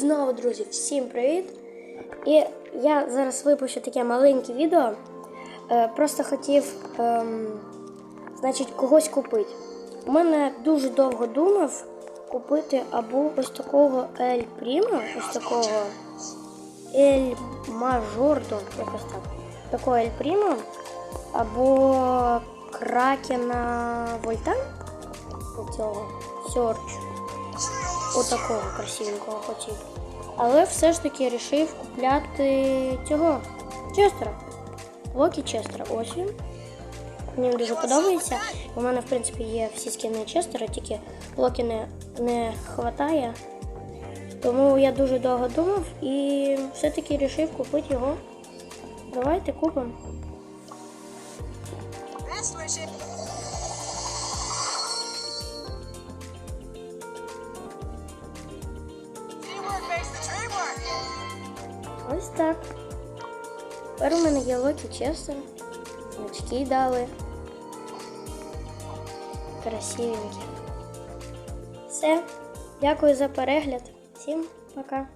знову, друзі, всім привіт! І я зараз випущу таке маленьке відео. Е, просто хотів, ем, значить, когось купити. У мене дуже довго думав купити або ось такого Ель Прімо, ось такого Ель Мажордо, якось так. Такого Ель Прімо, або Кракена Вольтан. Цього Сьорч. Отакого красивенького хотів. Але все ж таки вирішив купляти цього Честера. Локі Честера. Ось він. Мені дуже подобається. У мене, в принципі, є всі скини Честера, тільки Локі не, не хватає. Тому я дуже довго думав і все-таки вирішив купити його. Давайте купимо. Ось так. Тепер у мене є Локі Честер. Очки дали. Красивенькі. Все. Дякую за перегляд. Всім пока.